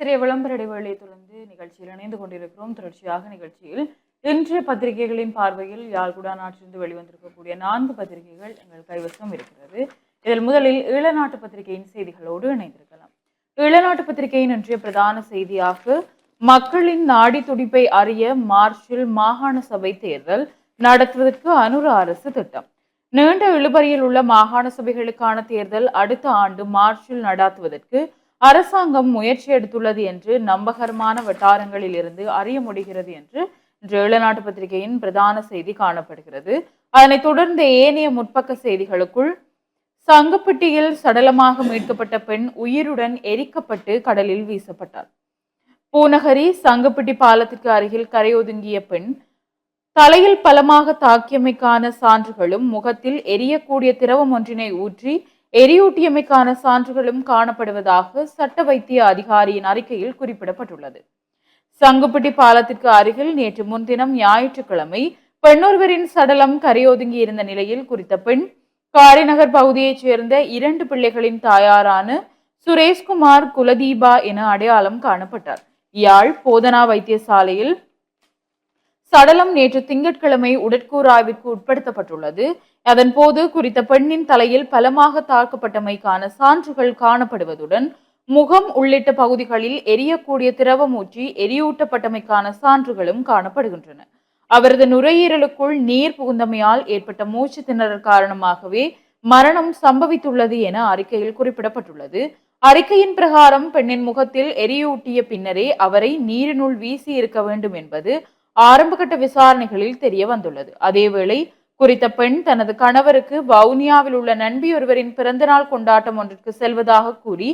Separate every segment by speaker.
Speaker 1: சிறிய விளம்பர இடைவேளையை தொடர்ந்து நிகழ்ச்சியில் இணைந்து கொண்டிருக்கிறோம். தொடர்ச்சியாக நிகழ்ச்சியில் இன்றைய பத்திரிகைகளின் பார்வையில் யாழ்குடா நாட்டிலிருந்து வெளிவந்திருக்கக்கூடிய நான்கு பத்திரிகைகள் எங்கள் கைவசம் இருக்கிறது. இதில் முதலில் ஈழநாட்டு பத்திரிகையின் செய்திகளோடு இணைந்திருக்கலாம். ஈழநாட்டு பத்திரிகையின் இன்றைய பிரதான செய்தியாக மக்களின் நாடி துடிப்பை அறிய மார்ச்சில் மாகாண சபை தேர்தல் நடத்துவதற்கு அனுர அரசு திட்டம். நீண்ட இழுபறியில் உள்ள மாகாண சபைகளுக்கான தேர்தல் அடுத்த ஆண்டு மார்ச்சில் நடாத்துவதற்கு அரசாங்கம் முயற்சி எடுத்துள்ளது என்று நம்பகரமான வட்டாரங்களில் இருந்து அறிய முடிகிறது என்று இன்று ஈழநாட்டு பத்திரிகையின் பிரதான செய்தி காணப்படுகிறது. அதனைத் தொடர்ந்து ஏனைய முற்பக்க செய்திகளுக்குள் சங்கப்பட்டியில் சடலமாக மீட்கப்பட்ட பெண் உயிருடன் எரிக்கப்பட்டு கடலில் வீசப்பட்டார் பூநகரி சங்கப்பட்டி பாலத்திற்கு அருகில் கரையொதுங்கிய பெண் தலையில் பலமாக தாக்கியமைக்கான சான்றுகளும் முகத்தில் எரியக்கூடிய திரவம் ஒன்றினை ஊற்றி எரியூட்டியமைக்கான சான்றுகளும் காணப்படுவதாக சட்ட வைத்திய அதிகாரியின் அறிக்கையில் குறிப்பிடப்பட்டுள்ளது. சங்குப்பட்டி பாலத்திற்கு அருகில் நேற்று முன்தினம் ஞாயிற்றுக்கிழமை பெண்ணொருவரின் சடலம் கரையொதுங்கி இருந்த நிலையில் குறித்த பெண் காரிநகர் பகுதியைச் சேர்ந்த இரண்டு பிள்ளைகளின் தாயாரான சுரேஷ்குமார் குலதீபா என அடையாளம் காணப்பட்டார். யாழ் போதனா வைத்தியசாலையில் சடலம் நேற்று திங்கட்கிழமை உடற்கூறாய்விற்கு உட்படுத்தப்பட்டுள்ளது. அதன் போது குறித்த பெண்ணின் தலையில் பலமாக தாக்கப்பட்டமைக்கான சான்றுகள் காணப்படுவதுடன் முகம் உள்ளிட்ட பகுதிகளில் எரியக்கூடிய திரவம் ஊற்றி எரியூட்டப்பட்டமைக்கான சான்றுகளும் காணப்படுகின்றன. அவரது நுரையீரலுக்குள் நீர் புகுந்தமையால் ஏற்பட்ட மூச்சு திணறல் காரணமாகவே மரணம் சம்பவித்துள்ளது என அறிக்கையில் குறிப்பிடப்பட்டுள்ளது. அறிக்கையின் பிரகாரம் பெண்ணின் முகத்தில் எரியூட்டிய பின்னரே அவரை நீரினுள் வீசி இருக்க வேண்டும் என்பது ஆரம்பகட்ட விசாரணைகளில் தெரிய வந்துள்ளது அதேவேளை குறித்த பெண் தனது கணவருக்கு வவுனியாவில் உள்ள நண்பியொருவரின் பிறந்தநாள் கொண்டாட்டம் ஒன்றிற்கு செல்வதாக கூறி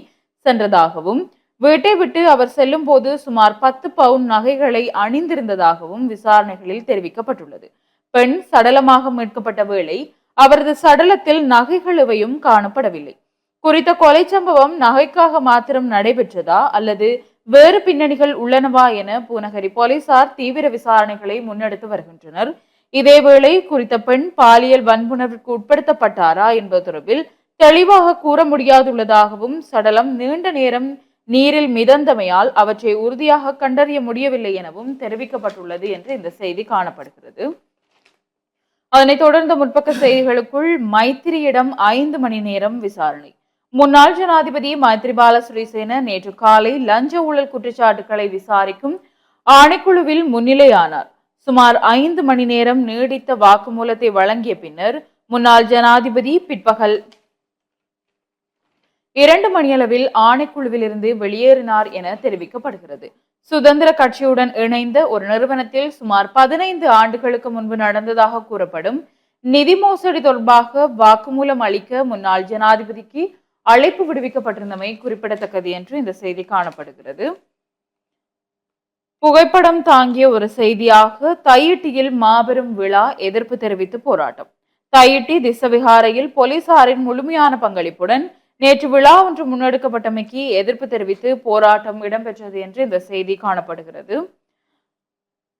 Speaker 1: சென்றதாகவும் வீட்டை விட்டு அவர் செல்லும் போது சுமார் பத்து பவுன் நகைகளை அணிந்திருந்ததாகவும் விசாரணைகளில் தெரிவிக்கப்பட்டுள்ளது. பெண் சடலமாக மீட்கப்பட்ட வேளை அவரது சடலத்தில் நகைகள் எவையும் காணப்படவில்லை. குறித்த கொலை சம்பவம் நகைக்காக மாத்திரம் நடைபெற்றதா அல்லது வேறு பின்னணிகள் உள்ளனவா என பூநகரி போலீசார் தீவிர விசாரணைகளை முன்னெடுத்து வருகின்றனர். இதேவேளை குறித்த பெண் பாலியல் வன்புணர்வுக்கு உட்படுத்தப்பட்டாரா என்பது தொடர்பில் தெளிவாக கூற முடியாதுள்ளதாகவும் சடலம் நீண்ட நேரம் நீரில் மிதந்தமையால் அவற்றை உறுதியாக கண்டறிய முடியவில்லை எனவும் தெரிவிக்கப்பட்டுள்ளது என்று இந்த செய்தி காணப்படுகிறது. அதனைத் தொடர்ந்த முற்பக்க செய்திகளுக்குள் மைத்திரியிடம் ஐந்து மணி நேரம் விசாரணை. முன்னாள் ஜனாதிபதி மைத்ரிபால சிறிசேன நேற்று காலை லஞ்ச ஊழல் குற்றச்சாட்டுகளை விசாரிக்கும் ஆணைக்குழுவில் முன்னிலையானார். சுமார் ஐந்து மணி நேரம் நீடித்த வாக்குமூலத்தை வழங்கிய பின்னர் முன்னாள் ஜனாதிபதி பிற்பகல் இரண்டு மணியளவில் ஆணைக்குழுவில் இருந்து வெளியேறினார் என தெரிவிக்கப்படுகிறது. சுதந்திர கட்சியுடன் இணைந்த ஒரு நிறுவனத்தில் சுமார் பதினைந்து ஆண்டுகளுக்கு முன்பு நடந்ததாக கூறப்படும் நிதி மோசடி தொடர்பாக வாக்குமூலம் அளிக்க முன்னாள் ஜனாதிபதிக்கு அழைப்பு விடுவிக்கப்பட்டிருந்தமை குறிப்பிடத்தக்கது என்று இந்த செய்தி காணப்படுகிறது. புகைப்படம் தாங்கிய ஒரு செய்தியாக தையிட்டியில் மாபெரும் விழா எதிர்ப்பு தெரிவித்து போராட்டம். தையிட்டி திசவிகாரையில் போலீசாரின் முழுமையான பங்களிப்புடன் நேற்று விழா ஒன்று முன்னெடுக்கப்பட்டமைக்கு எதிர்ப்பு தெரிவித்து போராட்டம் இடம்பெற்றது என்று இந்த செய்தி காணப்படுகிறது.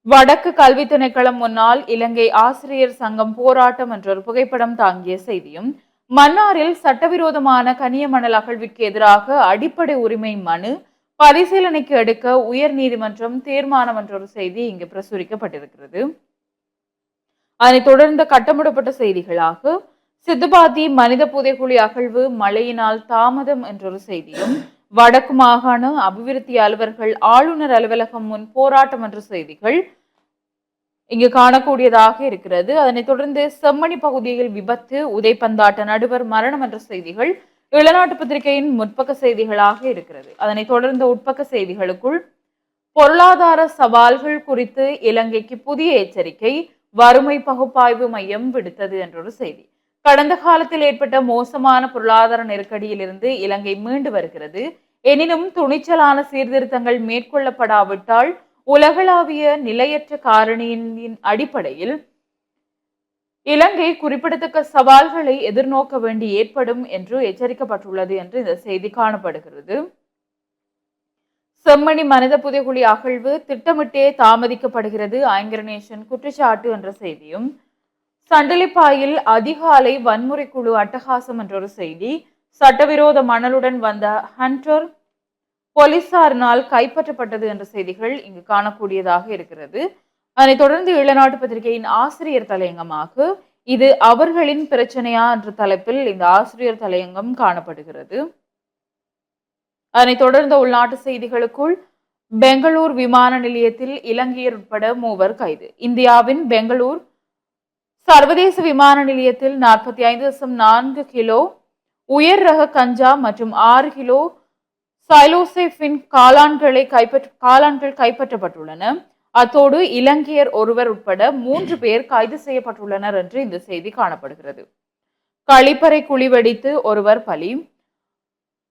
Speaker 1: வடக்கு கல்வி திணைக்களம் முன்னால் இலங்கை ஆசிரியர் சங்கம் போராட்டம் என்ற ஒரு புகைப்படம் தாங்கிய செய்தியும் மன்னாரில் சட்டவிரோதமான கனிய மணல் அகழ்விற்கு எதிராக அடிப்படை உரிமை மனு பரிசீலனைக்கு எடுக்க உயர் நீதிமன்றம் தீர்மானம் என்ற ஒரு செய்தி இங்கு பிரசுரிக்கப்பட்டிருக்கிறது. அதனைத் தொடர்ந்த கட்டமிடப்பட்ட செய்திகளாக சித்துபாத்தி மனித புதைக்குழி அகழ்வு மழையினால் தாமதம் என்றொரு செய்தியும் வடக்கு மாகாண அபிவிருத்தி அலுவலர்கள் ஆளுநர் அலுவலகம் முன் போராட்டம் என்ற செய்திகள் இங்கு காணக்கூடியதாக இருக்கிறது. அதனைத் தொடர்ந்து செம்மணி பகுதியில் விபத்து உதைப்பந்தாட்ட நடுவர் மரணம் என்ற செய்திகள் இளநாட்டு பத்திரிகையின் முற்பக்க செய்திகளாக இருக்கிறது. அதனைத் தொடர்ந்து உட்பக்க செய்திகளுக்குள் பொருளாதார சவால்கள் குறித்து இலங்கைக்கு புதிய எச்சரிக்கை வறுமை பகுப்பாய்வு மையம் விடுத்தது என்றொரு செய்தி. கடந்த காலத்தில் ஏற்பட்ட மோசமான பொருளாதார நெருக்கடியிலிருந்து இலங்கை மீண்டு வருகிறது. எனினும் துணிச்சலான சீர்திருத்தங்கள் மேற்கொள்ளப்படாவிட்டால் உலகளாவிய நிலையற்ற காரணியின் அடிப்படையில் இலங்கை குறிப்பிடத்தக்க சவால்களை எதிர்நோக்க வேண்டி ஏற்படும் என்று எச்சரிக்கப்பட்டுள்ளது என்று இந்த செய்தி காணப்படுகிறது. செம்மணி மனித புதைகுழி அகழ்வு திட்டமிட்டே தாமதிக்கப்படுகிறது. ஆங்கரநேஷன் குற்றச்சாட்டு என்ற செய்தியும் சண்டலிப்பாயில் அதிகாலை வன்முறை குழு அட்டகாசம் என்ற ஒரு செய்தி சட்டவிரோத மணலுடன் வந்த ஹண்டர் போலீசாரினால் கைப்பற்றப்பட்டது என்ற செய்திகள் இங்கு காணக்கூடியதாக இருக்கிறது. அதனைத் தொடர்ந்து இளநாட்டு பத்திரிகையின் ஆசிரியர் தலையங்கமாக இது அவர்களின் பிரச்சனையா என்ற தலைப்பில் இந்த ஆசிரியர் தலையங்கம் காணப்படுகிறது. அதனைத் தொடர்ந்த உள்நாட்டு செய்திகளுக்குள் பெங்களூர் விமான நிலையத்தில் இலங்கையர் உட்பட மூவர் கைது. இந்தியாவின் பெங்களூர் சர்வதேச விமான நிலையத்தில் நாற்பத்தி ஐந்து தசம் நான்கு கிலோ உயர் ரக கஞ்சா மற்றும் ஆறு கிலோ சைலோசேஃபின் காளான்களை கைப்பற்ற காளான்கள் கைப்பற்றப்பட்டுள்ளன. அத்தோடு இலங்கையர் ஒருவர் உட்பட மூன்று பேர் கைது செய்யப்பட்டுள்ளனர் என்று இந்த செய்தி காணப்படுகிறது. கழிப்பறை குழிவெடித்து ஒருவர் பலி.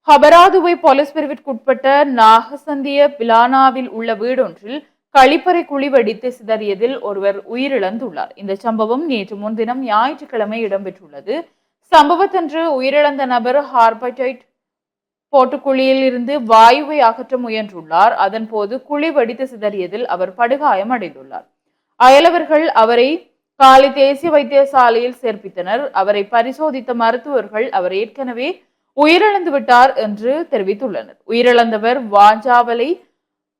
Speaker 1: ஹபராதுவை போலீஸ் பிரிவிற்குட்பட்ட நாகசந்திய பிலானாவில் உள்ள வீடொன்றில் கழிப்பறை குழிவெடித்து சிதறியதில் ஒருவர் உயிரிழந்துள்ளார். இந்த சம்பவம் நேற்று முன்தினம் ஞாயிற்றுக்கிழமை இடம்பெற்றுள்ளது. சம்பவத்தன்று உயிரிழந்த நபர் ஹார்படைட் போட்டுக்குழியில் இருந்து வாயுவை அகற்ற முயன்றுள்ளார். அதன் போது குழி வெடித்து சிதறியதில் அவர் படுகாயம் அடைந்துள்ளார். அயலவர்கள் அவரை காலி தேசிய வைத்தியசாலையில் சேர்ப்பித்தனர். அவரை பரிசோதித்த மருத்துவர்கள் அவர் ஏற்கனவே உயிரிழந்து விட்டார் என்று தெரிவித்துள்ளனர். உயிரிழந்தவர் வாஞ்சாவலை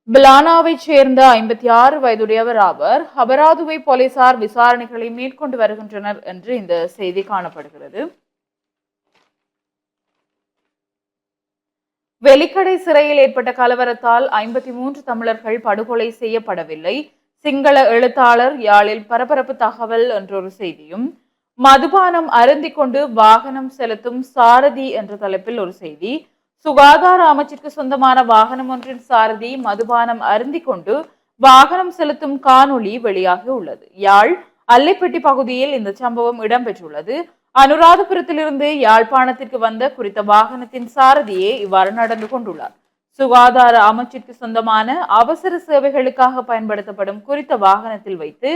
Speaker 1: பிலானாவைச் சேர்ந்த ஐம்பத்தி ஆறு வயதுடையவர் ஆவர். ஹபராதுவை போலீசார் விசாரணைகளை மேற்கொண்டு வருகின்றனர் என்று இந்த செய்தி காணப்படுகிறது. வெலிக்கடை சிறையில் ஏற்பட்ட கலவரத்தால் ஐம்பத்தி மூன்று தமிழர்கள் படுகொலை செய்யப்படவில்லை. சிங்கள எழுத்தாளர் யாழில் பரபரப்பு தகவல் என்றொரு செய்தியும் மதுபானம் அருந்திக் கொண்டு வாகனம் செலுத்தும் சாரதி என்ற தலைப்பில் ஒரு செய்தி சுகாதார அமைச்சிற்கு சொந்தமான வாகனம் ஒன்றின் சாரதி மதுபானம் அருந்திக் கொண்டு வாகனம் செலுத்தும் காணொளி வெளியாகி உள்ளது. யாழ் அல்லைப்பட்டி பகுதியில் இந்த சம்பவம் இடம்பெற்றுள்ளது. அனுராதபுரத்திலிருந்து யாழ்ப்பாணத்திற்கு வந்த குறித்த வாகனத்தின் சாரதியே இவ்வாறு நடந்து கொண்டுள்ளார். சுகாதார அமைச்சிற்கு சொந்தமான அவசர சேவைகளுக்காக பயன்படுத்தப்படும் குறித்த வாகனத்தில் வைத்து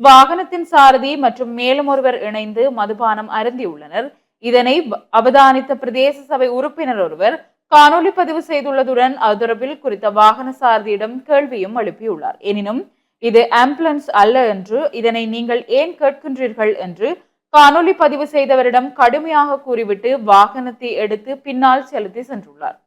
Speaker 1: வாகனத்தின் சாரதி மற்றும் மேலும் ஒருவர் இணைந்து மதுபானம் அருந்தியுள்ளனர். இதனை அவதானித்த பிரதேச சபை உறுப்பினர் ஒருவர் காணொலி பதிவு செய்துள்ளதுடன் அதுரபில் குறித்த வாகன சாரதியிடம் கேள்வியும் எழுப்பியுள்ளார். எனினும் இது ஆம்புலன்ஸ் அல்ல என்று இதனை நீங்கள் ஏன் கேட்கின்றீர்கள் என்று காணொலி பதிவு செய்தவரிடம் கடுமையாக கூறிவிட்டு வாகனத்தை எடுத்து பின்னால் செலுத்தி சென்றுள்ளார்.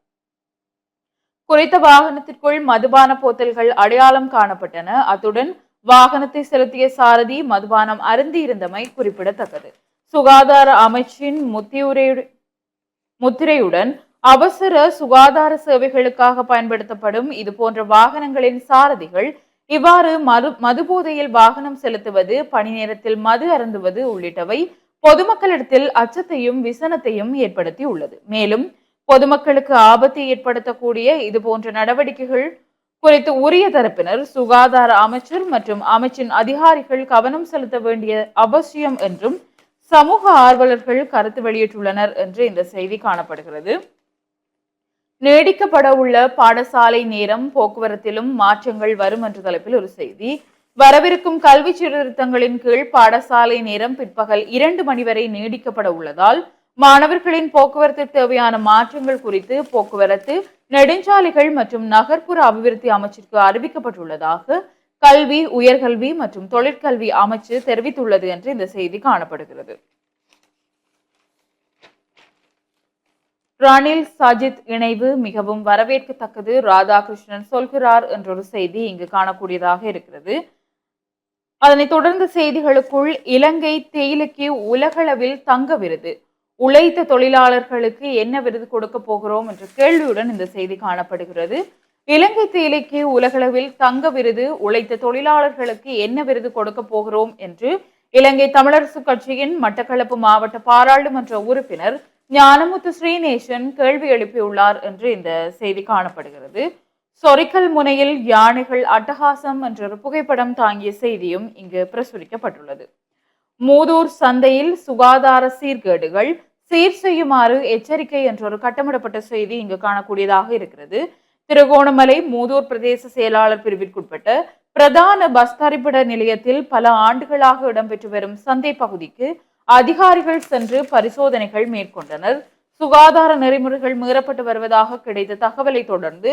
Speaker 1: குறித்த வாகனத்திற்குள் மதுபான போத்தல்கள் அடையாளம் காணப்பட்டன. அத்துடன் வாகனத்தை செலுத்திய சாரதி மதுபானம் அருந்தி இருந்தமை குறிப்பிடத்தக்கது. சுகாதார அமைச்சின் முத்தியுரை முத்திரையுடன் அவசர சுகாதார சேவைகளுக்காக பயன்படுத்தப்படும் இது போன்ற வாகனங்களின் சாரதிகள் இவ்வாறு மது மதுபோதையில் வாகனம் செலுத்துவது பணி நேரத்தில் மது அருந்துவது உள்ளிட்டவை பொதுமக்களிடத்தில் அச்சத்தையும் விசனத்தையும் ஏற்படுத்தி உள்ளது மேலும் பொதுமக்களுக்கு ஆபத்தை ஏற்படுத்தக்கூடிய இது போன்ற நடவடிக்கைகள் குறித்து உரிய தரப்பினர் சுகாதார அமைச்சர் மற்றும் அமைச்சின் அதிகாரிகள் கவனம் செலுத்த வேண்டிய அவசியம் என்றும் சமூக ஆர்வலர்கள் கருத்து வெளியிட்டுள்ளனர் என்று இந்த செய்தி காணப்படுகிறது. நீடிக்கப்பட உள்ள பாடசாலை நேரம் போக்குவரத்திலும் மாற்றங்கள் வரும் என்ற தலைப்பில் ஒரு செய்தி. வரவிருக்கும் கல்வி சீர்திருத்தங்களின் கீழ் பாடசாலை நேரம் பிற்பகல் இரண்டு மணி வரை நீடிக்கப்பட உள்ளதால் மாணவர்களின் போக்குவரத்து தேவையான மாற்றங்கள் குறித்து போக்குவரத்து நெடுஞ்சாலைகள் மற்றும் நகர்ப்புற அபிவிருத்தி அமைச்சிற்கு அறிவிக்கப்பட்டுள்ளதாக கல்வி உயர்கல்வி மற்றும் தொழிற்கல்வி அமைச்சு தெரிவித்துள்ளது என்று இந்த செய்தி காணப்படுகிறது. ரணில் சஜித் இணைவு மிகவும் வரவேற்கத்தக்கது. ராதாகிருஷ்ணன் சொல்கிறார் என்றொரு செய்தி இங்கு காணக்கூடியதாக இருக்கிறது. அதனைத் தொடர்ந்த செய்திகளுக்குள் இலங்கை தேயிலைக்கு உலகளவில் தங்க விருது. உழைத்த தொழிலாளர்களுக்கு என்ன விருது கொடுக்க போகிறோம் என்ற கேள்வியுடன் இந்த செய்தி காணப்படுகிறது. இலங்கை தேயிலைக்கு உலகளவில் தங்க விருது உழைத்த தொழிலாளர்களுக்கு என்ன விருது கொடுக்க போகிறோம் என்று இலங்கை தமிழரசு கட்சியின் மட்டக்களப்பு மாவட்ட பாராளுமன்ற உறுப்பினர் ஞானமுத்து ஸ்ரீநேசன் கேள்வி எழுப்பியுள்ளார் என்று இந்த செய்தி காணப்படுகிறது. சொரிக்கல் முனையில் யானைகள் அட்டகாசம் என்ற ஒரு புகைப்படம் தாங்கிய செய்தியும் இங்கு பிரசுரிக்கப்பட்டுள்ளது. மூதூர் சந்தையில் சுகாதார சீர்கேடுகள் சீர் செய்யுமாறு எச்சரிக்கை என்ற ஒரு கட்டமிடப்பட்ட செய்தி இங்கு காணக்கூடியதாக இருக்கிறது. திருகோணமலை மூதூர் பிரதேச செயலாளர் பிரிவிற்குட்பட்ட பிரதான பஸ் தரிப்பிட நிலையத்தில் பல ஆண்டுகளாக இடம்பெற்று வரும் சந்தை பகுதிக்கு அதிகாரிகள் சென்று பரிசோதனைகள் மேற்கொண்டனர். சுகாதார நெறிமுறைகள் மீறப்பட்டு வருவதாக கிடைத்த தகவலை தொடர்ந்து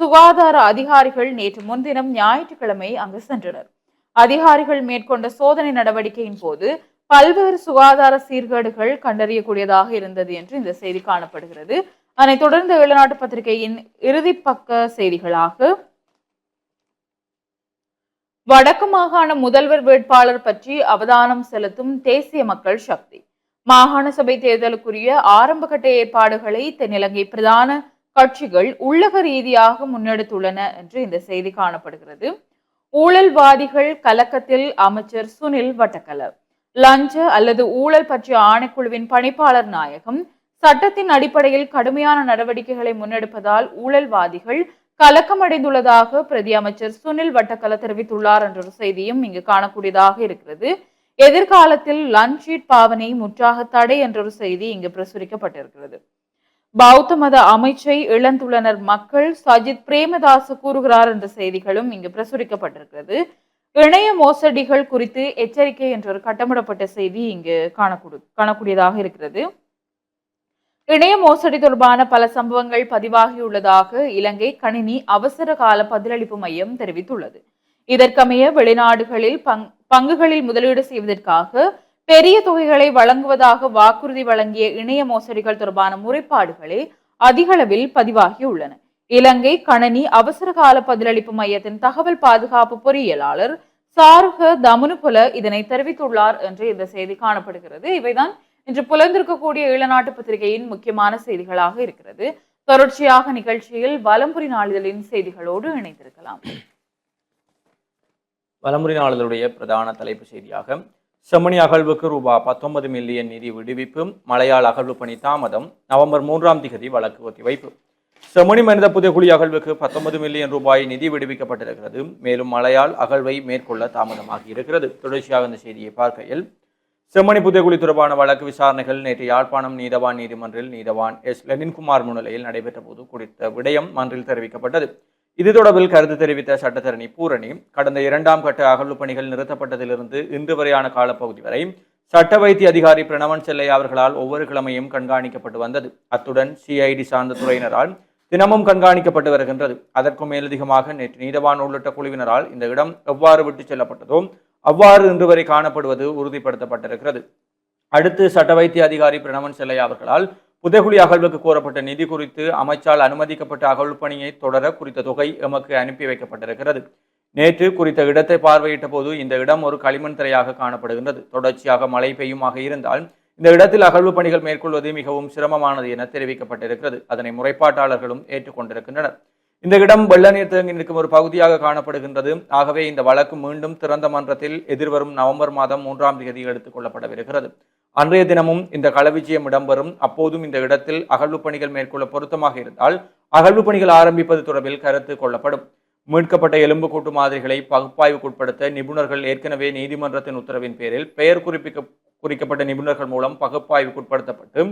Speaker 1: சுகாதார அதிகாரிகள் நேற்று முன்தினம் ஞாயிற்றுக்கிழமை அங்கு சென்றனர். அதிகாரிகள் மேற்கொண்ட சோதனை நடவடிக்கையின் போது பல்வேறு சுகாதார சீர்கேடுகள் கண்டறியக்கூடியதாக இருந்தது என்று இந்த செய்தி காணப்படுகிறது. அதனைத் தொடர்ந்து வெளிநாட்டு பத்திரிகையின் இறுதி பக்க செய்திகளாக வடக்கு மாகாண முதல்வர் வேட்பாளர் பற்றி அவதானம் செலுத்தும் தேசிய மக்கள் சக்தி. மாகாண சபை தேர்தலுக்குரிய ஆரம்பகட்ட ஏற்பாடுகளை தென்னிலங்கை பிரதான கட்சிகள் உள்ளக ரீதியாக முன்னெடுத்துள்ளன என்று இந்த செய்தி காணப்படுகிறது. ஊழல்வாதிகள் கலக்கத்தில் அமைச்சர் சுனில் வட்டக்கல. லஞ்ச அல்லது ஊழல் பற்றிய ஆணைக்குழுவின் பணிப்பாளர் நாயகம் சட்டத்தின் அடிப்படையில் கடுமையான நடவடிக்கைகளை முன்னெடுப்பதால் ஊழல்வாதிகள் கலக்கமடைந்துள்ளதாக பிரதி அமைச்சர் சுனில் வட்டக்கல தெரிவித்துள்ளார் என்ற ஒரு செய்தியும் இங்கு காணக்கூடியதாக இருக்கிறது. எதிர்காலத்தில் லன்ஷீட் பாவனை முற்றாக தடை என்ற ஒரு செய்தி இங்கு பிரசுரிக்கப்பட்டிருக்கிறது. பௌத்த மத அமைச்சை இழந்துள்ளனர் மக்கள் சஜித் பிரேமதாச கூறுகிறார் என்ற செய்திகளும் இங்கு பிரசுரிக்கப்பட்டிருக்கிறது. இணைய மோசடிகள் குறித்து எச்சரிக்கை என்ற ஒரு கட்டமிடப்பட்ட செய்தி இங்கு காணக்கூடு காணக்கூடியதாக இருக்கிறது. இணைய மோசடி தொடர்பான பல சம்பவங்கள் பதிவாகியுள்ளதாக இலங்கை கணினி அவசர கால பதிலளிப்பு மையம் தெரிவித்துள்ளது. இதற்கமைய வெளிநாடுகளில் பங்குகளில் முதலீடு செய்வதற்காக பெரிய தொகைகளை வழங்குவதாக வாக்குறுதி வழங்கிய இணைய மோசடிகள் தொடர்பான முறைப்பாடுகளே அதிகளவில் பதிவாகியுள்ளன. இலங்கை கணனி அவசர கால பதிலளிப்பு மையத்தின் தகவல் பாதுகாப்பு பொறியியலாளர் சாருக தமனுபுல இதனை தெரிவித்துள்ளார் என்று இந்த செய்தி காணப்படுகிறது. இவைதான் இன்று புலர்ந்திருக்கக்கூடிய ஈழநாட்டு பத்திரிகையின் முக்கியமான செய்திகளாக இருக்கிறது. தொடர்ச்சியாக நிகழ்ச்சியில் வலம்புரி நாளிதழின் செய்திகளோடு இணைந்திருக்கலாம்.
Speaker 2: வலமுறை நாளிதழுடைய பிரதான தலைப்பு செய்தியாக செம்மணி அகழ்வுக்கு ரூபாய் பத்தொன்பது மில்லியன் நிதி விடுவிப்பு மலையாள அகழ்வு பணி தாமதம் நவம்பர் மூன்றாம் திகதி வழக்கு ஒத்திவைப்பு. செம்மணி மனித புதைக்குழி அகழ்வுக்கு பத்தொன்பது மில்லியன் ரூபாய் நிதி விடுவிக்கப்பட்டிருக்கிறது. மேலும் மலையால் அகழ்வை மேற்கொள்ள தாமதமாகி இருக்கிறது. தொடர்ச்சியாக இந்த செய்தியை பார்க்கையில் செம்மணி புதைகுழி தொடர்பான வழக்கு விசாரணைகள் நேற்று யாழ்ப்பாணம் நீதவான் நீதிமன்றில் நீதவான் எஸ் லெனின்குமார் முன்னிலையில் நடைபெற்ற போது குறித்த விடயம் மன்றில் தெரிவிக்கப்பட்டது. இது தொடர்பில் கருத்து தெரிவித்த சட்டத்தரணி பூரணி கடந்த இரண்டாம் கட்ட அகழ்வு பணிகள் நிறுத்தப்பட்டதிலிருந்து இன்று வரையான காலப்பகுதி வரை சட்ட வைத்திய அதிகாரி பிரணவன் செல்லை அவர்களால் ஒவ்வொரு கிழமையும் கண்காணிக்கப்பட்டு வந்தது. அத்துடன் சிஐடி சார்ந்த துறையினரால் தினமும் கண்காணிக்கப்பட்டு வருகின்றது. அதற்கும் மேலதிகமாக நேற்று நீதவான் உள்ளிட்ட குழுவினரால் இந்த இடம் எவ்வாறு விட்டுச் செல்லப்பட்டதோ அவ்வாறு இன்று வரை காணப்படுவது உறுதிப்படுத்தப்பட்டிருக்கிறது. அடுத்து சட்ட வைத்திய அதிகாரி பிரணவன் செல்லை அவர்களால் புதைகுழி அகழ்வுக்கு கோரப்பட்ட நிதி குறித்து அமைச்சால் அனுமதிக்கப்பட்ட அகழ்வு பணியை தொடர குறித்த தொகை எமக்கு அனுப்பி வைக்கப்பட்டிருக்கிறது. நேற்று குறித்த இடத்தை பார்வையிட்ட போது இந்த இடம் ஒரு களிமண் திரையாக காணப்படுகின்றது. தொடர்ச்சியாக மழை பெய்யுமாக இருந்தால் இந்த இடத்தில் அகழ்வு பணிகள் மேற்கொள்வது மிகவும் சிரமமானது என தெரிவிக்கப்பட்டிருக்கிறது. அதனை முறைப்பாட்டாளர்களும் ஏற்றுக்கொண்டிருக்கின்றனர். இந்த இடம் வெள்ள நீர் தேங்கி நிற்கும் ஒரு பகுதியாக காணப்படுகின்றது. ஆகவே இந்த வழக்கு மீண்டும் திறந்த மன்றத்தில் எதிர்வரும் நவம்பர் மாதம் மூன்றாம் தேதி எடுத்துக் கொள்ளப்படவிருக்கிறது. அன்றைய தினமும் இந்த களவிஜயம் இடம்பெறும். அப்போதும் இந்த இடத்தில் அகழ்வு பணிகள் மேற்கொள்ள பொருத்தமாக இருந்தால் அகழ்வு பணிகள் ஆரம்பிப்பது தொடர்பில் கருத்து கொள்ளப்படும். மீட்கப்பட்ட எலும்புக்கூட்டு மாதிரிகளை பகுப்பாய்வுக்குட்படுத்த நிபுணர்கள் ஏற்கனவே நீதிமன்றத்தின் உத்தரவின் பேரில் பெயர் குறிப்பிக்க குறிக்கப்பட்ட நிபுணர்கள் மூலம் பகுப்பாய்வுக்குட்படுத்தப்பட்டு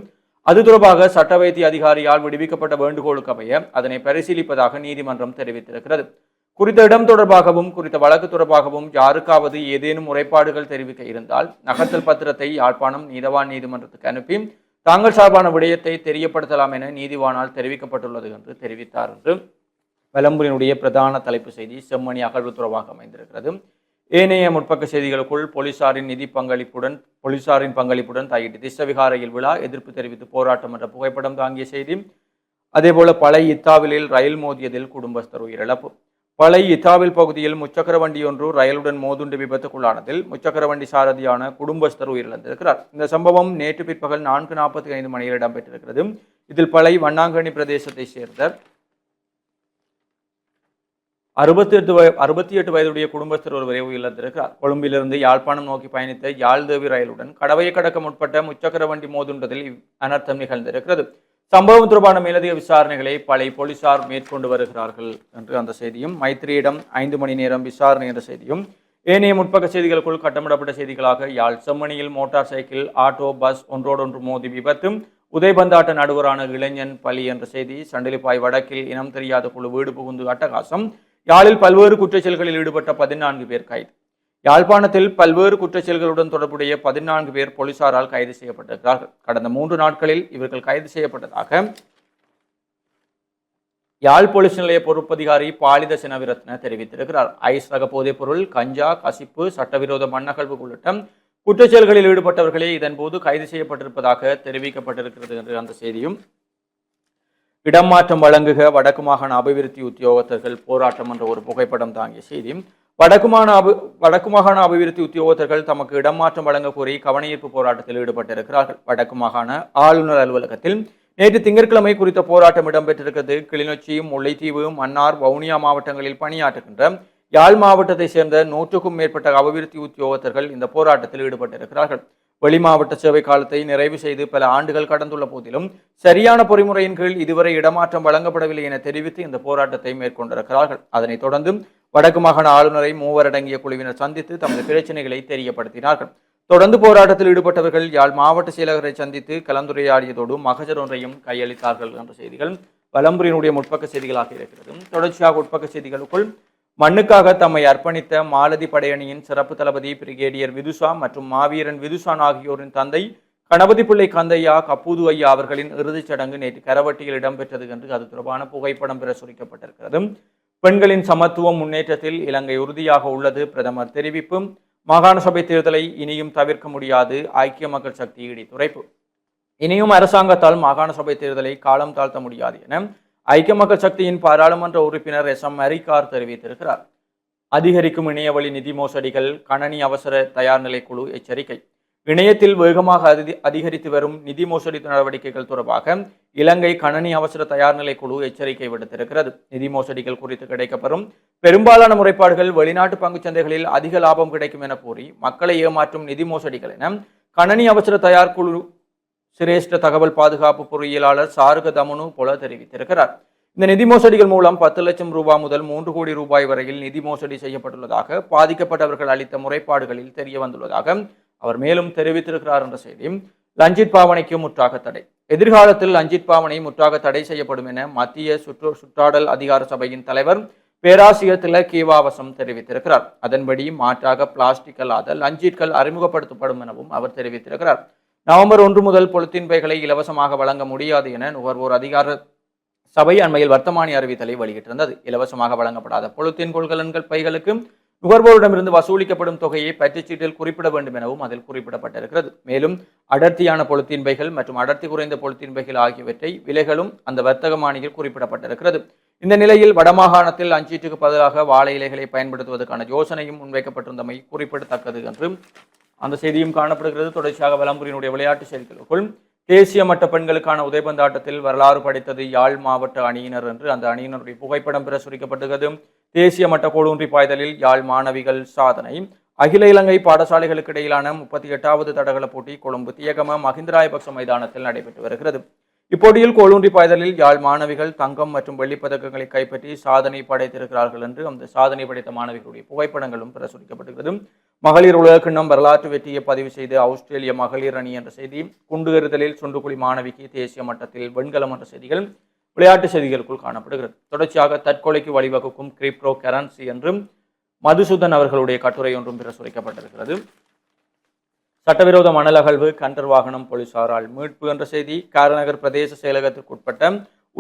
Speaker 2: அது தொடர்பாக சட்ட வைத்திய அதிகாரியால் விடுவிக்கப்பட்ட வேண்டுகோளுக்கு அமைய அதனை பரிசீலிப்பதாக நீதிமன்றம் தெரிவித்திருக்கிறது. குறித்த இடம் தொடர்பாகவும் குறித்த வழக்கு தொடர்பாகவும் யாருக்காவது ஏதேனும் முறைப்பாடுகள் தெரிவிக்க இருந்தால் நகர்த்தல் பத்திரத்தை யாழ்ப்பாணம் நீதவான் நீதிமன்றத்துக்கு அனுப்பி தாங்கள் சார்பான விடயத்தை தெரியப்படுத்தலாம் என நீதிவானால் தெரிவிக்கப்பட்டுள்ளது என்று தெரிவித்தார் என்று விளம்பரினுடைய பிரதான தலைப்பு செய்தி செம்மணி அகழ்வுத்துறவாக அமைந்திருக்கிறது. ஏனைய முற்பக்க செய்திகளுக்குள் போலீசாரின் நிதி பங்களிப்புடன் போலீசாரின் பங்களிப்புடன் தாயிட்டு திசவிகாரையில் விழா எதிர்ப்பு தெரிவித்து போராட்டம் என்ற புகைப்படம் தாங்கிய செய்தி. அதேபோல பழைய இத்தாவிலில் ரயில் மோதியதில் குடும்பஸ்தர் உயிரிழப்பு. பழைய இத்தாவில் பகுதியில் முச்சக்கர வண்டி ஒன்று ரயிலுடன் மோதுண்டு விபத்துக்குள்ளானதில் முச்சக்கர வண்டி சாரதியான குடும்பஸ்தர் உயிரிழந்திருக்கிறார். இந்த சம்பவம் நேற்று பிற்பகல் நான்கு நாற்பத்தி ஐந்து மணியில் இடம்பெற்றிருக்கிறது. இதில் பழைய வண்ணாங்கனி பிரதேசத்தை சேர்ந்த அறுபத்தி எட்டு வய அறுபத்தி எட்டு வயதுடைய குடும்பஸ்தர் ஒருவரை உயிரிழந்திருக்கிறார் கொழும்பிலிருந்து யாழ்ப்பாணம் நோக்கி பயணித்த யாழ்தேவி ரயிலுடன் கடவையை கடக்க முற்பட்ட முச்சக்கர வண்டி மோதுண்டதில் அனர்த்தம் நிகழ்ந்திருக்கிறது. சம்பவம் தொடர்பான மேலதிக விசாரணைகளை பழைய போலீசார் மேற்கொண்டு வருகிறார்கள் என்று அந்த செய்தியும் மைத்திரியிடம் ஐந்து மணி நேரம் விசாரணை என்ற செய்தியும் ஏனைய முற்பக்க செய்திகளுக்குள் கட்டமிடப்பட்ட செய்திகளாக யாழ் செம்மணியில் மோட்டார் சைக்கிள் ஆட்டோ பஸ் ஒன்றோடொன்று மோதி விபத்தும் உதயபந்தாட்ட நடுவரான இளைஞன் பலி என்ற செய்தி சண்டிலிப்பாய் வடக்கில் இனம் தெரியாத குழு வீடு புகுந்து அட்டகாசம் யாழில் பல்வேறு குற்றச்செயல்களில் ஈடுபட்ட பதினான்கு பேர் கைது. யாழ்ப்பாணத்தில் பல்வேறு குற்றச்செயல்களுடன் தொடர்புடைய பதினான்கு பேர் போலீசாரால் கைது செய்யப்பட்டிருக்கிறார்கள். கடந்த மூன்று நாட்களில் இவர்கள் கைது செய்யப்பட்டதாக யாழ் போலீஸ் நிலைய பொறுப்பதிகாரி பாலித சினவிரத்ன தெரிவித்திருக்கிறார். ஐஸ் ரக போதைப் பொருள் கஞ்சா கசிப்பு சட்டவிரோத மண்ணகழ்வு உள்ளிட்ட குற்றச்செயல்களில் ஈடுபட்டவர்களே இதன்போது கைது செய்யப்பட்டிருப்பதாக தெரிவிக்கப்பட்டிருக்கிறது என்று அந்த செய்தியும் இடமாற்றம் வழங்குக. வடக்கு மாகாண அபிவிருத்தி உத்தியோகத்தர்கள் போராட்டம் என்ற ஒரு புகைப்படம் தாங்கிய செய்தி. வடக்கு மாகாண அபி வடக்கு மாகாண அபிவிருத்தி உத்தியோகத்தர்கள் தமக்கு இடமாற்றம் வழங்க கோரி கவனஈர்ப்பு போராட்டத்தில் ஈடுபட்டிருக்கிறார்கள். வடக்கு மாகாண ஆளுநர் அலுவலகத்தில் நேற்று திங்கட்கிழமை குறித்த போராட்டம் இடம்பெற்றிருக்கிறது. கிளிநொச்சி முல்லைத்தீவு மன்னார் வவுனியா மாவட்டங்களில் பணியாற்றுகின்ற யாழ் மாவட்டத்தைச் சேர்ந்த நூற்றுக்கும் மேற்பட்ட அபிவிருத்தி உத்தியோகத்தர்கள் இந்த போராட்டத்தில் ஈடுபட்டிருக்கிறார்கள். வெளி மாவட்ட சேவை காலத்தை நிறைவு செய்து பல ஆண்டுகள் கடந்துள்ள போதிலும் சரியான பொறிமுறையின் கீழ் இதுவரை இடமாற்றம் வழங்கப்படவில்லை என தெரிவித்து இந்த போராட்டத்தை மேற்கொண்டிருக்கிறார்கள். அதனைத் தொடர்ந்து வடக்கு மாகாண ஆளுநரை மூவர் அடங்கிய குழுவினர் சந்தித்து தமது பிரச்சனைகளை தெரியப்படுத்தினார்கள். தொடர்ந்து போராட்டத்தில் ஈடுபட்டவர்கள் யாழ் மாவட்ட செயலகரை சந்தித்து கலந்துரையாடியதோடு மகஜர் ஒன்றையும் கையளித்தார்கள் என்ற செய்திகள். வலம்புரியினுடைய முற்பக்க செய்திகளாக இருக்கிறது. தொடர்ச்சியாக உட்பக்க செய்திகளுக்குள் மண்ணுக்காக தம்மை அர்ப்பணித்த மாலதி படையணியின் சிறப்பு தளபதி பிரிகேடியர் விதுஷா மற்றும் மாவீரன் விதுஷான் ஆகியோரின் தந்தை கணபதி பிள்ளை கந்தையா கப்பூது ஐயா அவர்களின் இறுதிச் சடங்கு நேற்று கரவட்டியில் இடம்பெற்றது என்று அது தொடர்பான புகைப்படம் பிரசுரிக்கப்பட்டிருக்கிறது பெண்களின் சமத்துவம் முன்னேற்றத்தில் இலங்கை உறுதியாக உள்ளது பிரதமர் தெரிவிப்பு. மாகாண சபை தேர்தலை இனியும் தவிர்க்க முடியாது ஐக்கிய மக்கள் சக்தி இடித்துரைப்பு இனியும் அரசாங்கத்தால் மாகாண சபை தேர்தலை காலம் தாழ்த்த முடியாது என ஐக்கிய மக்கள் சக்தியின் பாராளுமன்ற உறுப்பினர் எஸ் எம் அரிகார் தெரிவித்திருக்கிறார். அதிகரிக்கும் இணையவழி நிதி மோசடிகள் கணனி அவசர தயார் நிலை குழு எச்சரிக்கை. இணையத்தில் வேகமாக அதி அதிகரித்து வரும் நிதி மோசடி நடவடிக்கைகள் தொடர்பாக இலங்கை கணனி அவசர தயார் நிலை குழு எச்சரிக்கை விடுத்திருக்கிறது. நிதி மோசடிகள் குறித்து கிடைக்கப்பெறும் பெரும்பாலான முறைப்பாடுகள் வெளிநாட்டு பங்குச் சந்தைகளில் அதிக லாபம் கிடைக்கும் என கூறி மக்களை ஏமாற்றும் நிதி மோசடிகள் என கணனி அவசர தயார் குழு சிரேஷ்ட தகவல் பாதுகாப்பு பொறியியலாளர் சாருக தமனு போல தெரிவித்திருக்கிறார். இந்த நிதி மோசடிகள் மூலம் பத்து லட்சம் ரூபாய் முதல் மூன்று கோடி ரூபாய் வரையில் நிதி மோசடி செய்யப்பட்டுள்ளதாக பாதிக்கப்பட்டவர்கள் அளித்த முறைப்பாடுகளில் தெரிய வந்துள்ளதாக அவர் மேலும் தெரிவித்திருக்கிறார் என்ற செய்தியும் லஞ்சித் பாவனைக்கு முற்றாக தடை. எதிர்காலத்தில் லஞ்சித் பாவனை முற்றாக தடை செய்யப்படும் என மத்திய சுற்று சுற்றாடல் அதிகார சபையின் தலைவர் பேராசிரியர் தில கீவாவசம் தெரிவித்திருக்கிறார். அதன்படி மாற்றாக பிளாஸ்டிக் அல்லாத லஞ்சிட்கள் அறிமுகப்படுத்தப்படும் எனவும் அவர் தெரிவித்திருக்கிறார். நவம்பர் ஒன்று முதல் பொலித்தீன் பைகளை இலவசமாக வழங்க முடியாது என நுகர்வோர் அதிகார சபை அண்மையில் வர்த்தமானி அறிவித்தலை வெளியிட்டிருந்தது. இலவசமாக வழங்கப்படாத பொலித்தீன் கொள்கலன்கள் பைகளுக்கு நுகர்வோரிடமிருந்து வசூலிக்கப்படும் தொகையை பற்றுச்சீட்டில் குறிப்பிட வேண்டும் எனவும் அதில் குறிப்பிடப்பட்டிருக்கிறது. மேலும் அடர்த்தியான பொலித்தீன் பைகள் மற்றும் அடர்த்தி குறைந்த பொலித்தீன் பைகள் ஆகியவற்றை விலைகளும் அந்த வர்த்தக மாணியில் குறிப்பிடப்பட்டிருக்கிறது. இந்த நிலையில் வடமாகாணத்தில் அஞ்சீட்டுக்கு பதிலாக வாழை இலைகளை பயன்படுத்துவதற்கான யோசனையும் முன்வைக்கப்பட்டிருந்தமை குறிப்பிடத்தக்கது என்று அந்த செய்தியும் காணப்படுகிறது. தொடர்ச்சியாக வலம்புரியினுடைய விளையாட்டு செய்திகளுக்குள் தேசிய மட்ட பெண்களுக்கான உதைபந்தாட்டத்தில் வரலாறு படைத்தது யாழ் மாவட்ட அணியினர் என்று அந்த அணியினருடைய புகைப்படம் பிரசுரிக்கப்பட்டுள்ளது. தேசிய மட்ட கோளூன்றி பாய்தலில் யாழ் மாணவிகள் சாதனை. அகில இலங்கை பாடசாலைகளுக்கு இடையிலான முப்பத்தி எட்டாவது தடகள போட்டி கொழும்பு தியகம மஹிந்தராயபக்ச மைதானத்தில் நடைபெற்று வருகிறது. இப்போட்டியில் கோளூன்றி பாய்தலில் யாழ் மாணவிகள் தங்கம் மற்றும் வெள்ளிப்பதக்கங்களை கைப்பற்றி சாதனை படைத்திருக்கிறார்கள் என்று அந்த சாதனை படைத்த மாணவிகளுடைய புகைப்படங்களும் பிரசுரிக்கப்படுகிறது மகளிர் உலகக்கிண்ணம் வரலாற்று வெற்றியை பதிவு செய்து ஆஸ்திரேலிய மகளிர் அணி என்ற செய்தி குண்டு எறிதலில் சுண்டுக்குழி மாணவிக்கு தேசிய மட்டத்தில் வெண்கலம் என்ற செய்திகள் விளையாட்டு செய்திகளுக்குள் காணப்படுகிறது. தொடர்ச்சியாக தற்கொலைக்கு வழிவகுக்கும் கிரிப்டோ கரன்சி என்றும் மதுசூதன் அவர்களுடைய கட்டுரை ஒன்றும் பிரசுரிக்கப்பட்டிருக்கிறது சட்டவிரோத மணல் அகழ்வு கண்டர் வாகனம் போலீசாரால் மீட்பு என்ற செய்தி காரநகர் பிரதேச செயலகத்திற்குட்பட்ட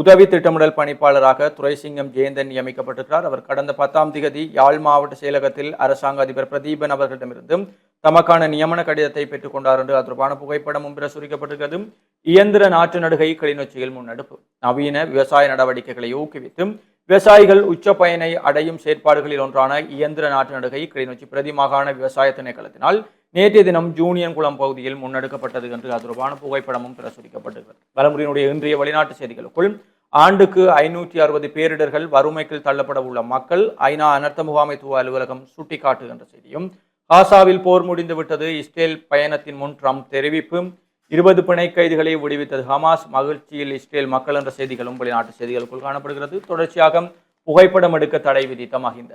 Speaker 2: உதவி திட்டமிடல் பணிப்பாளராக துரைசிங்கம் ஜெயந்தன் நியமிக்கப்பட்டிருக்கிறார். அவர் கடந்த பத்தாம் திகதி யாழ் மாவட்ட செயலகத்தில் அரசாங்க அதிபர் பிரதீபன் அவர்களிடமிருந்து தமக்கான நியமன கடிதத்தை பெற்றுக்கொண்டார் என்று அது தொடர்பான புகைப்படமும் பிரசுரிக்கப்பட்டிருக்கிறது இயந்திர நாற்று நடுகை கிளிநொச்சியில் முன்னெடுப்பு. நவீன விவசாய நடவடிக்கைகளை ஊக்குவித்து விவசாயிகள் உச்ச பயனை அடையும் செயற்பாடுகளில் ஒன்றான இயந்திர நாட்டு நடுகை கிளிநொச்சி பிரதி மாகாண விவசாய திணைக்களத்தினால் நேற்றைய தினம் ஜூனியன் குளம் பகுதியில் முன்னெடுக்கப்பட்டது என்று அது தொடர்பான புகைப்படமும் பிரசுரிக்கப்பட்டிருக்கிறது வலமுறையினுடைய இன்றைய வெளிநாட்டு செய்திகளுக்குள் ஆண்டுக்கு ஐநூற்றி அறுபது பேரிடர்கள் வறுமைக்கில் தள்ளப்பட உள்ள மக்கள் ஐநா அனர்த்த முகாமைத்துவ அலுவலகம் சுட்டிக்காட்டுகின்ற செய்தியும் காசாவில் போர் முடிந்து விட்டது இஸ்ரேல் பயணத்தின் முன் ட்ரம்ப் தெரிவிப்பு இருபது பிணை கைதிகளை விடுவித்தது ஹமாஸ் மகிழ்ச்சியில் இஸ்ரேல் மக்கள் என்ற செய்திகளும் வெளிநாட்டு செய்திகளுக்குள் காணப்படுகிறது. தொடர்ச்சியாக புகைப்படம் எடுக்க தடை விதித்த மஹிந்த.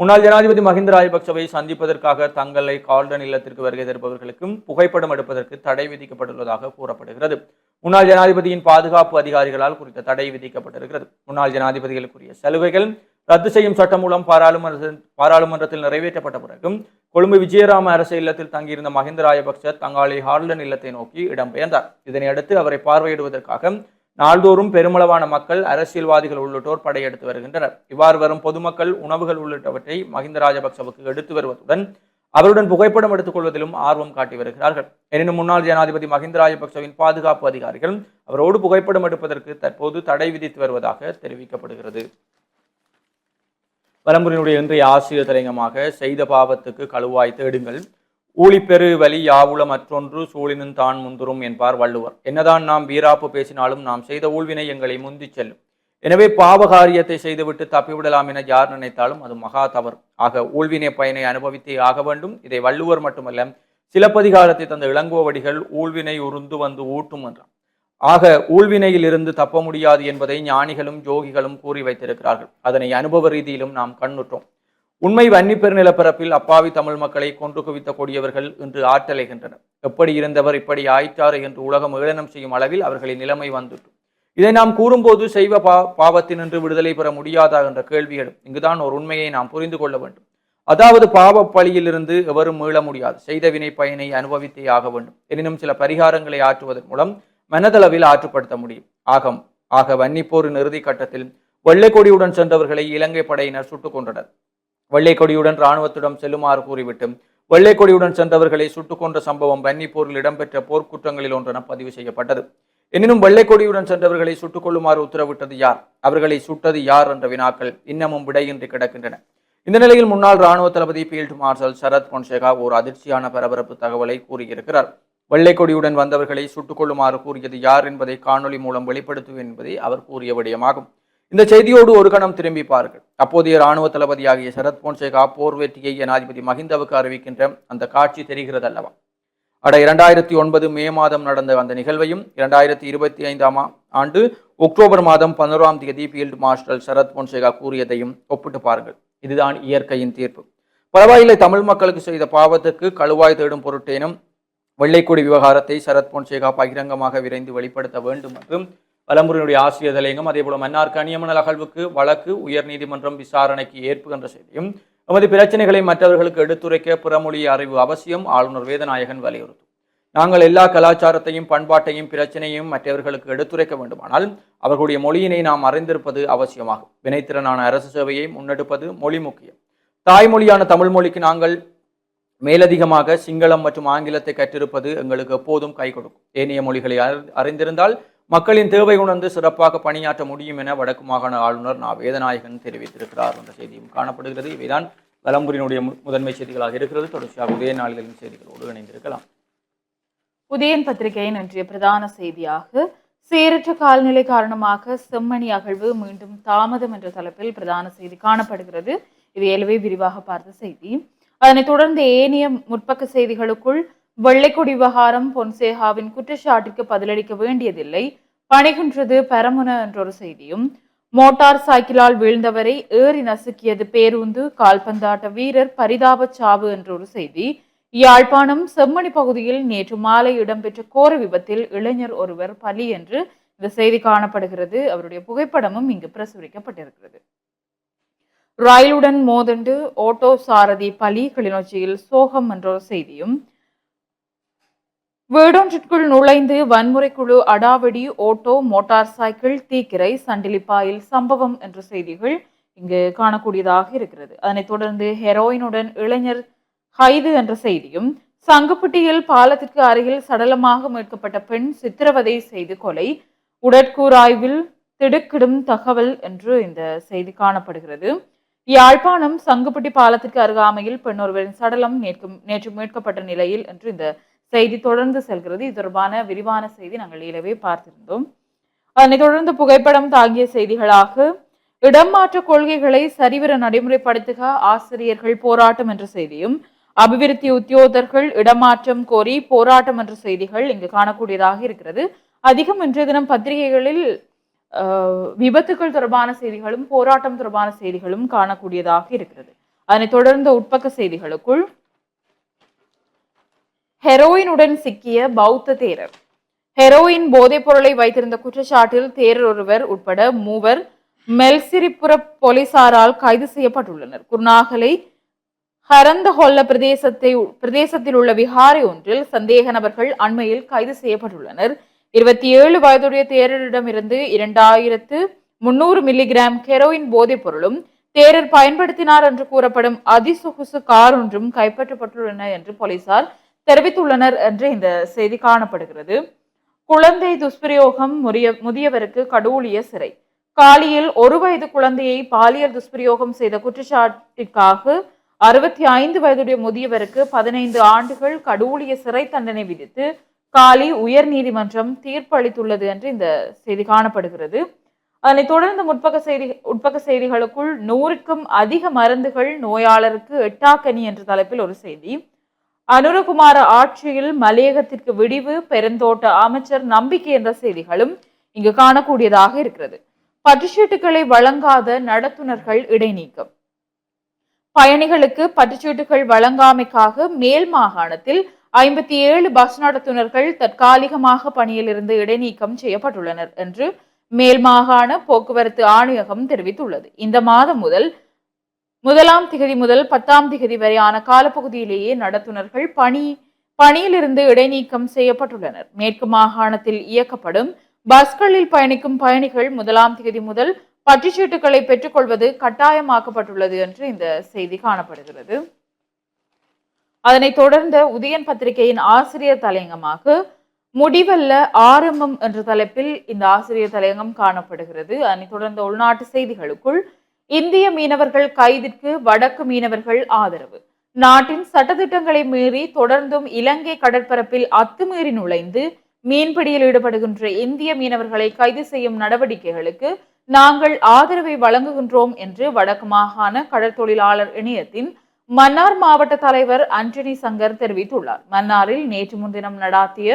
Speaker 2: முன்னாள் ஜனாதிபதி மஹிந்த ராஜபக்சவை சந்திப்பதற்காக தங்களை கால்டன் இல்லத்திற்கு வருகை தருபவர்களுக்கும் புகைப்படம் எடுப்பதற்கு தடை விதிக்கப்பட்டுள்ளதாக கூறப்படுகிறது. முன்னாள் ஜனாதிபதியின் பாதுகாப்பு அதிகாரிகளால் குறித்த தடை விதிக்கப்பட்டிருக்கிறது. முன்னாள் ஜனாதிபதிகளுக்குரிய சலுகைகள் ரத்து செய்யும் சட்டம் மூலம் பாராளுமன்றத்தில் பாராளுமன்றத்தில் நிறைவேற்றப்பட்ட பிறகும் கொழும்பு விஜயராம அரசு இல்லத்தில் தங்கியிருந்த மஹிந்த ராஜபக்ச தங்காளி ஹார்லன் இல்லத்தை நோக்கி இடம்பெயர்ந்தார். இதனையடுத்து அவரை பார்வையிடுவதற்காக நாள்தோறும் பெருமளவான மக்கள் அரசியல்வாதிகள் உள்ளிட்டோர் படையெடுத்து வருகின்றனர். இவ்வாறு வரும் பொதுமக்கள் உணவுகள் உள்ளிட்டவற்றை மஹிந்த ராஜபக்சவுக்கு எடுத்து வருவதுடன் அவருடன் புகைப்படம் எடுத்துக் கொள்வதிலும் ஆர்வம் காட்டி வருகிறார்கள். எனினும் முன்னாள் ஜனாதிபதி மஹிந்த ராஜபக்சவின் பாதுகாப்பு அதிகாரிகள் அவரோடு புகைப்படம் எடுப்பதற்கு தற்போது தடை விதித்து வருவதாக தெரிவிக்கப்படுகிறது. வலம்புரியினுடைய இன்றைய ஆசிரியர் தலைங்கமாக செய்த பாவத்துக்கு கழுவாய் தேடுங்கள். ஊழிப்பெரு வலி யாவுல மற்றொன்று சூழினும் தான் முந்துரும் என்பார் வள்ளுவர். என்னதான் நாம் வீராப்பு பேசினாலும் நாம் செய்த ஊழ்வினை எங்களை முந்தி செல்லும். எனவே பாவகாரியத்தை செய்துவிட்டு தப்பிவிடலாம் என யார் நினைத்தாலும் அது மகா தவறு. ஆக ஊழ்வினை பயனை அனுபவித்தே ஆக வேண்டும். இதை வள்ளுவர் மட்டுமல்ல சிலப்பதிகாரத்தை தந்த இளங்கோவடிகள் ஊழ்வினை உருந்து வந்து ஊட்டும் என்றார். ஆக ஊழ்வினையில் இருந்து தப்ப முடியாது என்பதை ஞானிகளும் யோகிகளும் கூறி வைத்திருக்கிறார்கள். அதனை அனுபவ ரீதியிலும் நாம் கண்ணுற்றோம். உண்மை வன்னிப்பெரு நிலப்பரப்பில் அப்பாவி தமிழ் மக்களை கொன்று குவித்த கொடியவர்கள் இன்று ஆற்றலைகின்றனர். எப்படி இருந்தவர் இப்படி ஆயிற்றாரு என்று உலகம் ஏளனம் செய்யும் அளவில் அவர்களின் நிலைமை வந்துட்டு இதை நாம் கூறும்போது செய்வ பா பாவத்தினின்று விடுதலை பெற முடியாதா என்ற கேள்விகளும் இங்குதான் ஒரு உண்மையை நாம் புரிந்து கொள்ள வேண்டும். அதாவது பாவ பழியிலிருந்து எவரும் மீள முடியாது. செய்த வினை பயனை அனுபவித்தே ஆக வேண்டும். எனினும் சில பரிகாரங்களை ஆற்றுவதன் மூலம் மனதளவில் ஆற்றுப்படுத்த முடியும். ஆகம் ஆக வன்னிப்போரின் இறுதி கட்டத்தில் வெள்ளை கொடியுடன் சென்றவர்களை இலங்கை படையினர் சுட்டுக் கொன்றனர். வெள்ளைக்கொடியுடன் இராணுவத்திடம் செல்லுமாறு கூறிவிட்டு வெள்ளைக்கொடியுடன் சென்றவர்களை சுட்டுக் கொன்ற சம்பவம் வன்னிப்போரில் இடம்பெற்ற போர்க்குற்றங்களில் ஒன்றென பதிவு செய்யப்பட்டது. எனினும் வெள்ளை கொடியுடன் சென்றவர்களை சுட்டுக் கொள்ளுமாறு உத்தரவிட்டது யார்? அவர்களை சுட்டது யார் என்ற வினாக்கள் இன்னமும் விடையின்றி கிடக்கின்றன. இந்த நிலையில் முன்னாள் ராணுவ தளபதி பீல்டு மார்ஷல் சரத் பொன்சேகா ஒரு அதிர்ச்சியான பரபரப்பு தகவலை கூறியிருக்கிறார். வெள்ளை கொடியுடன் வந்தவர்களை சுட்டுக் கொள்ளுமாறு கூறியது யார் என்பதை காணொலி மூலம் வெளிப்படுத்தும் என்பதை அவர் கூறிய விடயமாகும். இந்த செய்தியோடு ஒரு கணம் திரும்பி பாருங்கள். அப்போதைய இராணுவ தளபதியாகிய சரத் பொன்சேகா போர் வெற்றியை ஜனாதிபதி மஹிந்தவுக்கு அறிவிக்கின்ற அந்த காட்சி தெரிகிறது அல்லவா அட இரண்டாயிரத்தி ஒன்பது மே மாதம் நடந்த அந்த நிகழ்வையும் இரண்டாயிரத்தி இருபத்தி ஐந்தாம் ஆண்டு அக்டோபர் மாதம் பதினோராம் தேதி ஃபீல்டு மார்ஷல் சரத் பொன்சேகா கூறியதையும் ஒப்பிட்டு பாருங்கள். இதுதான் இயற்கையின் தீர்ப்பு. பரவாயில்லை தமிழ் மக்களுக்கு செய்த பாவத்துக்கு கழுவாய் தேடும் பொருட்டேனும் வெள்ளைக்கொடி விவகாரத்தை சரத் பொன்சேகா பகிரங்கமாக விரைந்து வெளிப்படுத்த வேண்டும் என்றும் வலம்புரியினுடைய ஆசிரியர் தலையங்கம் அதே போல மன்னார் கனியமணல் அகழ்வுக்கு வழக்கு உயர்நீதிமன்றம் விசாரணைக்கு ஏற்பு என்ற செய்தியும் எமது பிரச்சனைகளை மற்றவர்களுக்கு எடுத்துரைக்க பிறமொழி அறிவு அவசியம் ஆளுநர் வேதநாயகன் வலியுறுத்தும். நாங்கள் எல்லா கலாச்சாரத்தையும் பண்பாட்டையும் பிரச்சனையும் மற்றவர்களுக்கு எடுத்துரைக்க வேண்டுமானால் அவர்களுடைய மொழியினை நாம் அறிந்திருப்பது அவசியமாகும். வினைத்திறனான அரசு சேவையை முன்னெடுப்பது மொழி முக்கியம். தாய்மொழியான தமிழ் மொழிக்கு நாங்கள் மேலதிகமாக சிங்களம் மற்றும் ஆங்கிலத்தை கற்றிருப்பது எங்களுக்கு எப்போதும் கை கொடுக்கும். ஏனைய மொழிகளை அறி- அறிந்திருந்தால் மக்களின் தேவை உணர்ந்து சிறப்பாக பணியாற்ற முடியும் என வடக்கு மாகாண ஆளுநர் நா. வேதநாயகன் தெரிவித்திருக்கிறார். என்ற செய்தியும் காணப்படுகிறது. இவைதான் வலம்புரியினுடைய மு- முதன்மை செய்திகளாக இருக்கிறது. தொடர்ச்சியாக உதய நாளிதழின் செய்திகளோடு இணைந்திருக்கலாம்.
Speaker 1: உதயன் பத்திரிகையின் இன்றைய பிரதான செய்தியாக சீரற்ற கால்நிலை காரணமாக செம்மணி அகழ்வு மீண்டும் தாமதம் என்ற தலைப்பில் பிரதான செய்தி காணப்படுகிறது. இது ஏலவே விரிவாக பார்த்த செய்தி. அதனைத் தொடர்ந்து ஏனைய முற்பக்க செய்திகளுக்குள் வெள்ளைக்கொடி விவகாரம் பொன்சேகாவின் குற்றச்சாட்டிற்கு பதிலளிக்க வேண்டியதில்லை. பணிகின்றது பெரமுன என்றொரு செய்தியும். மோட்டார் சைக்கிளால் வீழ்ந்தவரை ஏறி நசுக்கியது பேருந்து கால்பந்தாட்ட வீரர் பரிதாப சாவு என்றொரு செய்தி. யாழ்ப்பாணம் செம்மணி பகுதியில் நேற்று மாலை இடம்பெற்ற கோர விபத்தில் இளைஞர் ஒருவர் பலி என்று இந்த செய்தி காணப்படுகிறது. அவருடைய புகைப்படமும் இங்கு பிரசுரிக்கப்பட்டிருக்கிறது. ரயிலுடன் மோதண்டு ஓட்டோ சாரதி பலி கிளிநொச்சியில் சோகம் என்ற ஒரு செய்தியும். வீடொன்றிற்குள் நுழைந்து வன்முறை குழு அடாவடி ஓட்டோ மோட்டார் சைக்கிள் தீக்கிரை சண்டிலிப்பாயில் சம்பவம் என்ற செய்திகள் இங்கு காணக்கூடியதாக இருக்கிறது. அதனைத் தொடர்ந்து ஹெரோயினுடன் இளைஞர் ஹைது என்ற செய்தியும் சங்குப்பட்டியில் பாலத்திற்கு அருகில் சடலமாக மீட்கப்பட்ட பெண் சித்திரவதை செய்து கொலை உடற்கூராய்வில் திடுக்கிடும் தகவல் என்று இந்த செய்தி காணப்படுகிறது. யாழ்ப்பாணம் சங்குப்பட்டி பாலத்திற்கு அருகாமையில் பெண் ஒருவரின் சடலம் நேற்று நேற்று மீட்கப்பட்ட நிலையில் என்று இந்த செய்தி தொடர்ந்து செல்கிறது. இது தொடர்பான விரிவான செய்தி நாங்கள் இலவே பார்த்திருந்தோம். அதனைத் தொடர்ந்து புகைப்படம் தாங்கிய செய்திகளாக இடமாற்ற கொள்கைகளை சரிவர நடைமுறைப்படுத்துக ஆசிரியர்கள் போராட்டம் என்ற செய்தியும் அபிவிருத்தி உத்தியோகர்கள் இடமாற்றம் கோரி போராட்டம் என்ற செய்திகள் இங்கு காணக்கூடியதாக இருக்கிறது. அதிகம் இன்றைய தினம் பத்திரிகைகளில் விபத்துகள் தொடர்பான செய்திகளும் போராட்டம் தொடர்பான செய்திகளும் காணக்கூடியதாக இருக்கிறது. அதனைத் தொடர்ந்த உட்பக்க செய்திகளுக்குள் ஹெரோயினுடன் சிக்கிய பௌத்த தேரர். ஹெரோயின் போதைப் பொருளை வைத்திருந்த குற்றச்சாட்டில் தேரர் ஒருவர் உட்பட மூவர் மெல்சிரிப்புற போலீசாரால் கைது செய்யப்பட்டுள்ளனர். குருநாகலை ஹரந்தஹொல்ல பிரதேசத்தை பிரதேசத்தில் உள்ள விஹாரை ஒன்றில் சந்தேக நபர்கள் அண்மையில் கைது செய்யப்பட்டுள்ளனர். இருபத்தி ஏழு வயதுடைய தேரரிடமிருந்து இரண்டாயிரத்து முன்னூறு மில்லிகிராம் ஹெரோயின் போதைப் பொருளும் தேரர் பயன்படுத்தினார் என்று கூறப்படும் அதிசொகுசு கார் ஒன்றும் கைப்பற்றப்பட்டுள்ளன என்று போலீசார் தெரிவித்துள்ளனர் என்று இந்த செய்தி காணப்படுகிறது. குழந்தை துஷ்பிரயோகம் முறிய முதியவருக்கு கடூழிய சிறை. காலியில் ஒரு வயது குழந்தையை பாலியல் துஷ்பிரயோகம் செய்த குற்றச்சாட்டிற்காக அறுபத்தி ஐந்து வயதுடைய முதியவருக்கு பதினைந்து ஆண்டுகள் கடூழிய சிறை தண்டனை விதித்து காலி உயர் நீதிமன்றம் தீர்ப்பு அளித்துள்ளது என்று இந்த செய்தி காணப்படுகிறது. அதனைத் தொடர்ந்து முற்பக்க செய்தி உட்பக்க செய்திகளுக்குள் நூறுக்கும் அதிக மருந்துகள் நோயாளருக்கு எட்டாக்கனி என்ற தலைப்பில் ஒரு செய்தி. அனுரகுமார ஆட்சியில் மலையகத்திற்கு விடிவு பெருந்தோட்ட அமைச்சர் நம்பிக்கை என்ற செய்திகளும் இங்கு காணக்கூடியதாக இருக்கிறது. பட்டுச்சீட்டுகளை வழங்காத நடத்துனர்கள் இடைநீக்கம். பயணிகளுக்கு பட்டுச்சீட்டுகள் வழங்காமைக்காக மேல் மாகாணத்தில் ஐம்பத்தி ஏழு பஸ் நடத்துனர்கள் தற்காலிகமாக பணியிலிருந்து இடைநீக்கம் செய்யப்பட்டுள்ளனர் என்று மேல் மாகாண போக்குவரத்து ஆணையகம் தெரிவித்துள்ளது. இந்த மாதம் முதல் முதலாம் திகதி முதல் பத்தாம் திகதி வரையான காலப்பகுதியிலேயே நடத்துனர்கள் பணி பணியிலிருந்து இடைநீக்கம் செய்யப்பட்டுள்ளனர். மேற்கு மாகாணத்தில் இயக்கப்படும் பஸ்களில் பயணிக்கும் பயணிகள் முதலாம் திகதி முதல் பற்றுச்சீட்டுகளை பெற்றுக்கொள்வது கட்டாயமாக்கப்பட்டுள்ளது என்று இந்த செய்தி காணப்படுகிறது. அதனைத் தொடர்ந்து உதயன் பத்திரிகையின் ஆசிரியர் தலையங்கமாக முடிவல்ல ஆரம்பம் என்ற தலைப்பில் இந்த ஆசிரியர் தலையங்கம் காணப்படுகிறது. அதனைத் தொடர்ந்த உள்நாட்டு செய்திகளுக்குள் இந்திய மீனவர்கள் கைதிற்கு வடக்கு மீனவர்கள் ஆதரவு. நாட்டின் சட்டத்திட்டங்களை மீறி தொடர்ந்தும் இலங்கை கடற்பரப்பில் அத்துமீறி நுழைந்து மீன்பிடியில் ஈடுபடுகின்ற இந்திய மீனவர்களை கைது செய்யும் நடவடிக்கைகளுக்கு நாங்கள் ஆதரவை வழங்குகின்றோம் என்று வடக்கு மாகாண கடற்தொழிலாளர் இணையத்தின் மன்னார் மாவட்ட தலைவர் அண்டனி சங்கர் தெரிவித்துள்ளார். மன்னாரில் நேற்று முன்தினம் நடாத்திய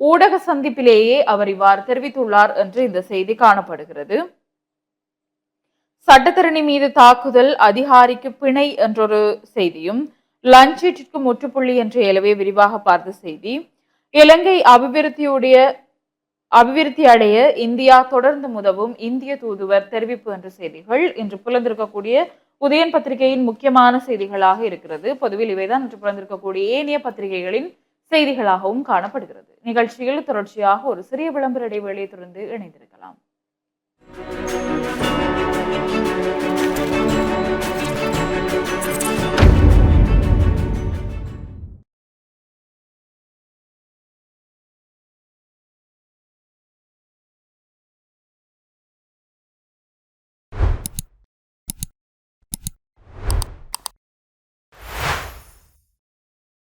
Speaker 1: ஊடக சந்திப்பிலேயே அவர் இவ்வாறு தெரிவித்துள்ளார் என்று இந்த செய்தி காணப்படுகிறது. சட்டத்தரணி மீது தாக்குதல் அதிகாரிக்கு பிணை என்றொரு செய்தியும் லஞ்சீட்டிற்கு முற்றுப்புள்ளி என்று எழவே விரிவாக பார்த்த செய்தி இலங்கை அபிவிருத்தியுடைய அபிவிருத்தி அடைய இந்தியா தொடர்ந்து உதவும் இந்திய தூதுவர் தெரிவிப்பு என்ற செய்திகள் இன்று புலந்திருக்கக்கூடிய உதயன் பத்திரிகையின் முக்கியமான செய்திகளாக இருக்கிறது. பொதுவில் இவைதான் இன்று பிறந்திருக்கக்கூடிய ஏனைய பத்திரிகைகளின் செய்திகளாகவும் காணப்படுகிறது. நிகழ்ச்சியில் தொடர்ச்சியாக ஒரு சிறிய விளம்பர இடைவேளையை தொடர்ந்து இணைந்திருக்கிறது.